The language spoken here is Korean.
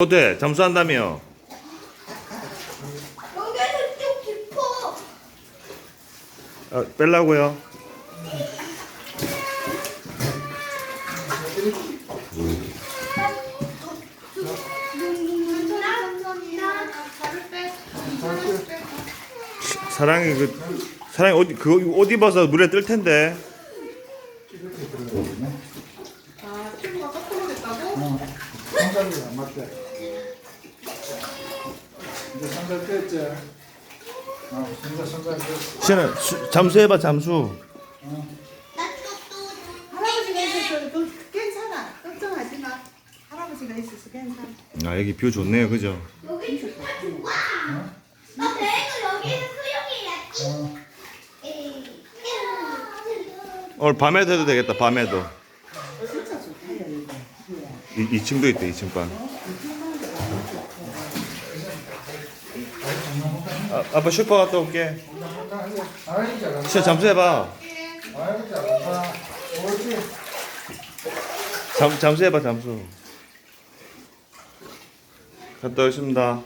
어때? 잠수한다며? 여기는 좀 깊어. 아, 뺄라고요? 사랑이 그 사랑이 어디 그옷 입어서 물에 뜰 텐데. 아, 피부가 거꾸로 됐다고? 어, 손잡이가 안 맞대. 이제? 어, 뺐어. 시연아 수- 잠수해봐 잠수. 할아버지가 있어서 좀 괜찮아. 걱정하지 마. 할아버지가 있어서 괜찮아. 아 여기 뷰 좋네요, 그죠? 여기 좋다 좋아. 나 배도 여기는 수영이야. 어, 에이. 오늘 밤에도 해도 되겠다. 밤에도. 진짜 좋다, 여기. 이, 2층도 있대 2층 방. 아, 아빠 슈퍼 갔다 올게. 시연 잠수해봐. 잠 잠수해봐 잠수. 갔다 오겠습니다.